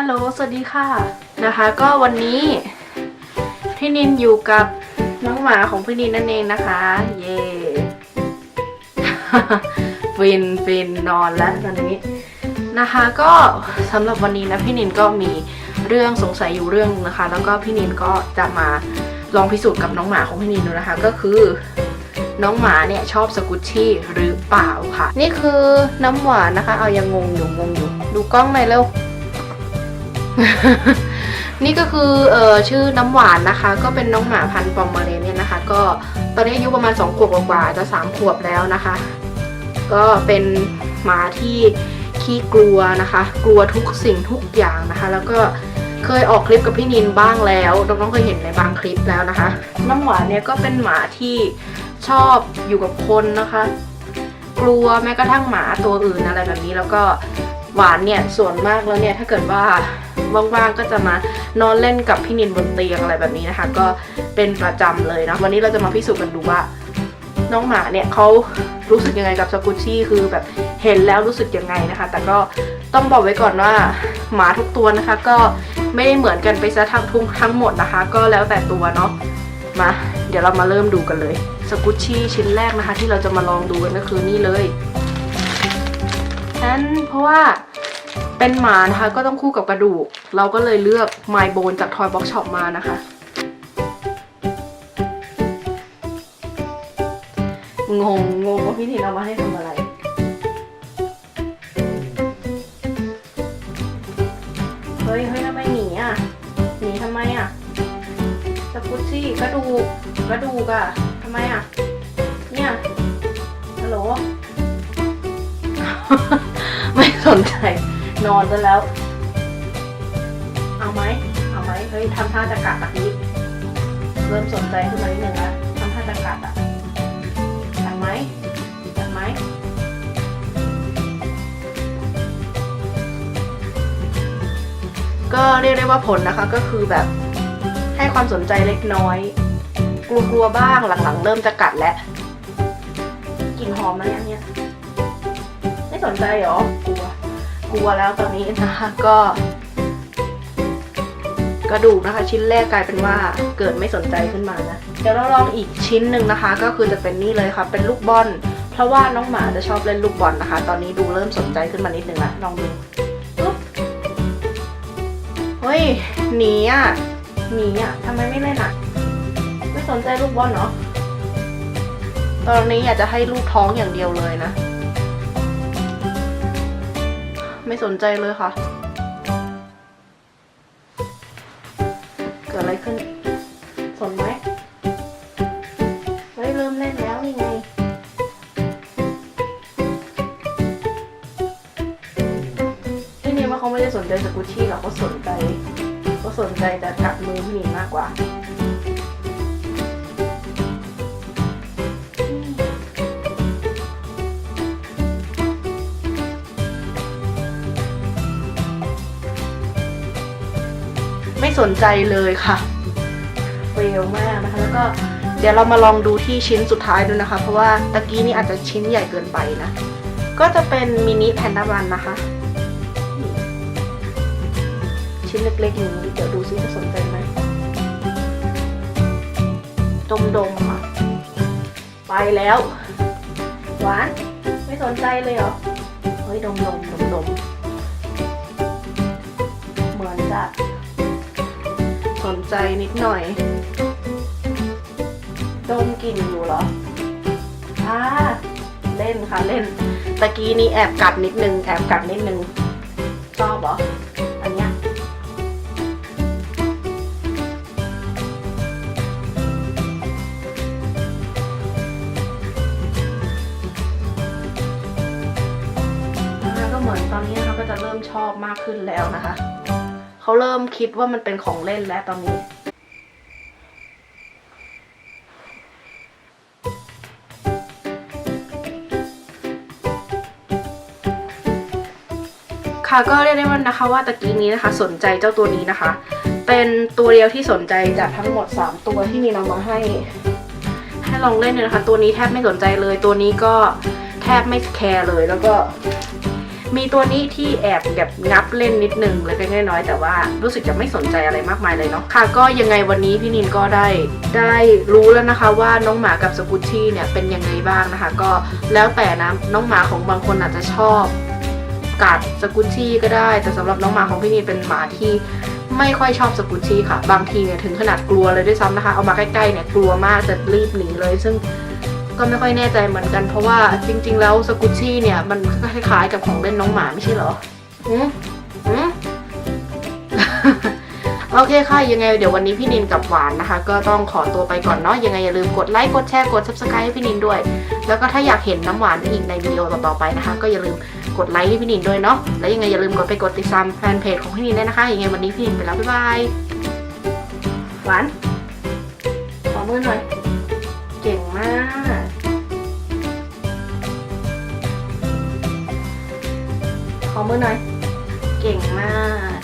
ฮัลโหล สวัสดีค่ะนะคะ ก็วันนี้พี่นินอยู่กับน้องหมาของพี่นินนั่นเองนะคะ เย่ฟินฟินนอนแล้วตอนนี้นะคะ ก็สำหรับวันนี้นะพี่นินก็มีเรื่องสงสัยอยู่เรื่องนะคะ แล้วก็พี่นินก็จะมาลองพิสูจน์กับน้องหมาของพี่นินดูนะคะ ก็คือน้องหมาเนี่ยชอบสกุชชี่หรือเปล่าค่ะ นี่คือน้ำหวานนะคะ เอายังงงอยู่งงอยู่ ดูกล้องหน่อยเร็ว นี่ก็คือเออชื่อน้ำหวานนะคะ ก็เป็นน้องหมาพันธุ์ปอมเมเรเนียนนะคะ ก็ตอนนี้อายุประมาณ 2 ขวบกว่าจะ 3 ขวบแล้วนะคะ ก็เป็นหมาที่ขี้กลัวนะคะ กลัวทุกสิ่งทุกอย่างนะคะ แล้วก็เคยออกคลิปกับพี่นินบ้างแล้วน้องๆเคยเห็นในบางคลิปแล้วนะคะ น้ำหวานเนี่ยก็เป็นหมาที่ชอบอยู่กับคนนะคะ กลัวแม้กระทั่งหมาตัวอื่นอะไรแบบนี้แล้วก็ หวานเนี่ยส่วนมากแล้วเนี่ยถ้าเกิดว่าว่างๆก็จะมานอนเล่นกับพี่นินบนเตียงอะไรแบบนี้นะคะ ก็เป็นประจำเลยนะวันนี้เราจะมาพิสูจน์กันดูว่า น้องหมาเนี่ยเขารู้สึกยังไงกับสกุชชี่คือแบบเห็นแล้วรู้สึกยังไงนะคะ แต่ก็ต้องบอกไว้ก่อนว่าหมาทุกตัวนะคะ ก็ไม่ได้เหมือนกันไปซะทั้งทุกทั้งหมดนะคะ ก็แล้วแต่ตัวเนาะมาเดี๋ยวเรามาเริ่มดูกันเลยสกุชชี่ชิ้นแรกนะคะ ที่เราจะมาลองดูกันก็คือนี่เลยนั้นเพราะว่า เป็นหมานะคะก็ต้องคู่กับกระดูก เราก็เลยเลือก My Bone จาก Toy Box Shop มานะคะ งงงงว่าพี่นินเอามาให้ทำอะไร เฮ้ยเฮ้ยทำไมหนีอะ หนีทำไมอะสกุชชี่กระดูกกระดูกอะทำไมอะ เนี่ยฮัลโหล ไม่สนใจ นอนซะแล้ว เอาไหม เอาไหมเฮ้ยทำท่าจะกัดแบบนี้เริ่มสนใจขึ้นมานิดนึงแล้วทำท่าจะกัดอะจัดไหมจัดไหมก็เรียกได้ว่าผลนะคะก็คือแบบให้ความสนใจเล็กน้อย กลัวกลัวๆบ้างหลังๆ เริ่มจะกัดแล้วกลิ่นหอมนะเนี่ยไม่สนใจหรอ กลัวแล้วตอนนี้นะคะก็ กระดูกนะคะ ชิ้นแรกกลายเป็นว่าเกิดไม่สนใจขึ้นมานะเดี๋ยวเราลองอีกชิ้นหนึ่งนะคะ ก็คือจะเป็นนี่เลยค่ะ เป็นลูกบอลเพราะว่าน้องหมาจะชอบเล่นลูกบอลนะคะ ตอนนี้ดูเริ่มสนใจขึ้นมานิดนึงละลองดูปุ๊บเฮ้ยหนีอะหนีอะทำไมไม่เล่นอะไม่สนใจลูกบอลเนาะตอนนี้อยากจะให้ลูกท้องอย่างเดียวเลยนะ ไม่สนใจเลยค่ะ เกิดอะไรขึ้น สนไหมเฮ้ยเริ่มเล่นแล้วนี่ไงพี่นี่ว่าเขาไม่ได้สนใจสกุชชี่หรอกเขาสนใจเขาสนใจแต่กัดมือพี่นี่มากกว่า ไม่สนใจเลยค่ะเฟลมากนะคะ แล้วก็เดี๋ยวเรามาลองดูที่ชิ้นสุดท้ายดูนะคะ เพราะว่าตะกี้นี่อาจจะชิ้นใหญ่เกินไปนะ ก็จะเป็นมินิแพนด้ารันนะคะ ชิ้นเล็กๆอย่างนี้เดี๋ยวดูซิจะสนใจไหมดมๆค่ะไปแล้ว หวาน ไม่สนใจเลยเหรอ เฮ้ยดมๆดมๆเหมือนจะ ใจนิดหน่อย ดมกลิ่นอยู่เหรออ่าเล่นค่ะเล่น ตะกี้นี้แอบกัดนิดนึง แอบกัดนิดนึง ชอบเหรอ อันเนี้ยอาก็เหมือนตอนนี้นะคะก็จะเริ่มชอบมากขึ้นแล้วนะคะ เขาเริ่มคิดว่ามันเป็นของเล่นแล้วตอนนี้ ค่ะก็เรียกได้ว่านะคะว่าตะกี้นี้นะคะ สนใจเจ้าตัวนี้นะคะ เป็นตัวเดียวที่สนใจจากทั้งหมด 3 ตัวที่มีนำมาให้ ให้ลองเล่นเลยนะคะ ตัวนี้แทบไม่สนใจเลย ตัวนี้ก็แทบไม่แคร์เลยแล้วก็ มีตัวนี้ที่แอบแบบงับเล่นนิดนึงเล็กๆน้อยๆแต่ว่ารู้สึกจะไม่สนใจอะไรมากมายเลยเนาะค่ะ ก็ยังไงวันนี้พี่นินก็ได้ได้รู้แล้วนะคะว่าน้องหมากับสกุชชี่เนี่ยเป็นยังไงบ้างนะคะ ก็แล้วแต่นะน้องหมาของบางคนอาจจะชอบกัดสกุชชี่ก็ได้ แต่สำหรับน้องหมาของพี่นินเป็นหมาที่ไม่ค่อยชอบสกุชชี่ค่ะ บางทีเนี่ยถึงขนาดกลัวเลยด้วยซ้ำนะคะ เอามาใกล้ๆเนี่ยกลัวมากจะรีบหนีเลย ซึ่ง ก็ไม่ค่อยแน่ใจเหมือนกันเพราะว่าจริง ๆ แล้วสกุชชี่เนี่ยมันคล้ายๆกับของเล่นน้องหมาไม่ใช่เหรออืมอืมโอเคค่ะยังไงเดี๋ยววันนี้พี่นินกับหวานนะคะ ก็ต้องขอตัวไปก่อนเนาะยังไงอย่าลืมกดไลค์กดแชร์กด subscribe ให้พี่นินด้วย แล้วก็ถ้าอยากเห็นน้ำหวานอีกในวิดีโอต่อๆไปนะคะ ก็อย่าลืมกดไลค์ให้พี่นินด้วยเนาะแล้วยังไงอย่าลืมกดไปกดติดตามแฟนเพจของพี่นินด้วยนะคะยังไงวันนี้พี่นินไปแล้วบ๊ายบายหวานขอมือหน่อยเก่งมาก มือหน่อย เก่งมาก